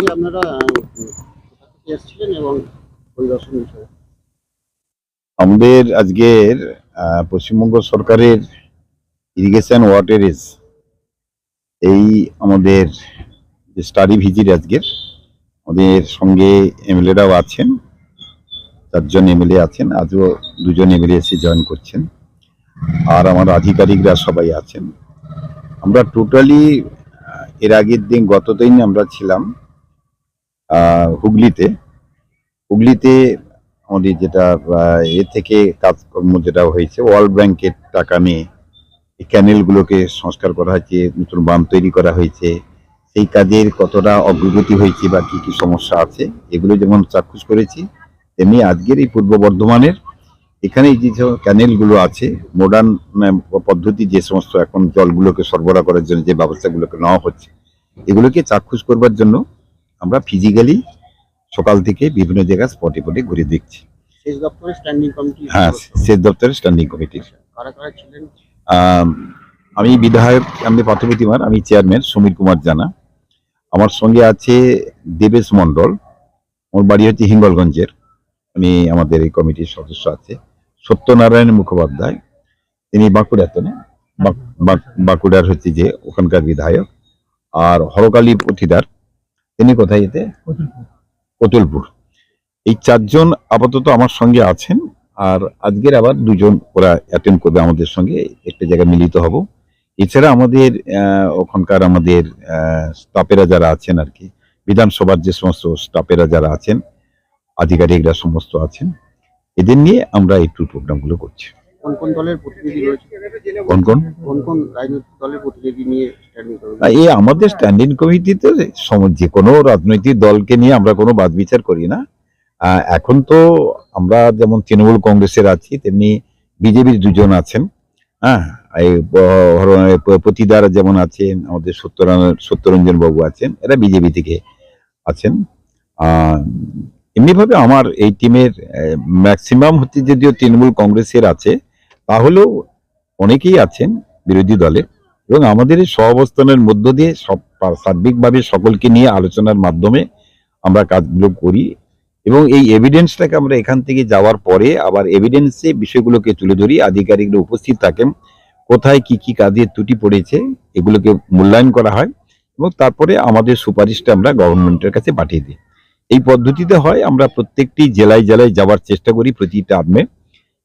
আজকে আপনারা এসেছিলেন এবং পরিদর্শন আমাদের আজকের পশ্চিমবঙ্গ সরকারের ইরিগেশন ওয়াটারেজ এই আমাদের স্টাডি ভিজিট আজকের, আমাদের সঙ্গে এমএলএরাও আছেন, চারজন এমএলএ আছেন, আজও দুজন এমএলএ এসে জয়েন করছেন, আর আমার আধিকারিকরা সবাই আছেন। আমরা টোটালি এর আগের দিন গত দিন আমরা ছিলাম হুগলিতে। হুগলিতে আমাদের যেটা এ থেকে কাজকর্ম যেটা হয়েছে, ওয়ার্ল্ড ব্যাংকের টাকা নিয়ে এই ক্যানেলগুলোকে সংস্কার করা হয়েছে, নতুন বাঁধ তৈরি করা হয়েছে। সেই কাজের কতটা অগ্রগতি হয়েছে বা কি কি সমস্যা আছে, এগুলো যেমন চাক্ষুষ করেছি, তেমনি আজকের এই পূর্ব বর্ধমানের এখানে যে ক্যানেলগুলো আছে মডার্ন পদ্ধতি যে সমস্ত এখন জলগুলোকে সরবরাহ করার জন্য যে ব্যবস্থাগুলোকে নেওয়া হচ্ছে, এগুলোকে চাক্ষুষ করবার জন্য আমরা ফিজিক্যালি সকাল থেকে বিভিন্ন জায়গায় স্পটে স্পটে ঘুরে দেখছি। কমিটি হ্যাঁ সেচ দপ্তরের স্ট্যান্ডিং কমিটির ছিলেন? আম, আমি বিধায়ক আমি পার্থপ্রতিমার আমি চেয়ারম্যান সমীর কুমার জানা। আমার সঙ্গে আছে দেবেশ মণ্ডল ওর বাড়ি হচ্ছে হিঙ্গলগঞ্জের। উনি আমাদের এই কমিটির সদস্য আছে। সত্যনারায়ণ মুখোপাধ্যায় তিনি বাঁকুড়াতে। না বাঁক- বাঁক- বাঁকুড়ার হচ্ছে যে ওখানকার বিধায়ক। আর হরকালী পুথিদার তিনি কোথায় যেতে কতুলপুর। এই চারজন আপাতত আমার সঙ্গে আছেন আর আজকের আবার দুজন ওরা অ্যাটেন্ড করবে আমাদের সঙ্গে একটা জায়গায় মিলিত হব। এছাড়া আমাদের ওখানকার আমাদের স্টাফেরা যারা আছেন আর কি বিধানসভার যে সমস্ত স্টাফেরা যারা আছেন আধিকারিকরা সমস্ত আছেন এদের নিয়ে আমরা এই ট্যুর প্রোগ্রামগুলো করছি। কোন কোন দলের প্রতিনিধি রয়েছে? কোন কোন? কোন কোন রাজনৈতিক দলের প্রতিনিধি নিয়ে স্ট্যান্ডিং কমিটি এই আমাদের স্ট্যান্ডিং কমিটিতে যে কোনো রাজনৈতিক দলকে নিয়ে আমরা কোনো বাদ বিচার করি না। এখন তো আমরা যেমন তৃণমূল কংগ্রেসের আছি তেমনি বিজেপির দুজন আছেন। হ্যাঁ এই প্রতিদার যেমন আছেন আমাদের সত্যরঞ্জন সত্যরঞ্জন বাবু আছেন এরা বিজেপি থেকে আছেন। এমনিভাবে আমার এই টিমের ম্যাক্সিমাম হচ্ছে যদিও তৃণমূল কংগ্রেসের আছে তাহলেও অনেকেই আছেন বিরোধী দলে এবং আমাদের এই সহাবস্থানের মধ্য দিয়ে সব সার্বিকভাবে সকলকে নিয়ে আলোচনার মাধ্যমে আমরা কাজগুলো করি এবং এই এভিডেন্সটাকে আমরা এখান থেকে যাওয়ার পরে আবার এভিডেন্সে বিষয়গুলোকে তুলে ধরি, আধিকারিকরা উপস্থিত থাকেন, কোথায় কি কি কাজের ত্রুটি পড়েছে এগুলোকে মূল্যায়ন করা হয় এবং তারপরে আমাদের সুপারিশটা আমরা গভর্নমেন্টের কাছে পাঠিয়ে দিই। এই পদ্ধতিতে হয়, আমরা প্রত্যেকটি জেলায় জেলায় যাওয়ার চেষ্টা করি প্রতি টার্মে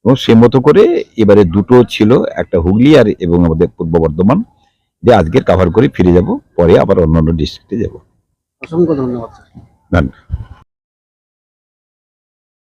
এবং সে মতো করে এবারে দুটো ছিল একটা হুগলি আর এবং আমাদের পূর্ব বর্ধমান। যে আজকের কাভার করে ফিরে যাব পরে আবার অন্যান্য ডিস্ট্রিক্টে যাব। অসংখ্য ধন্যবাদ ধন্যবাদ।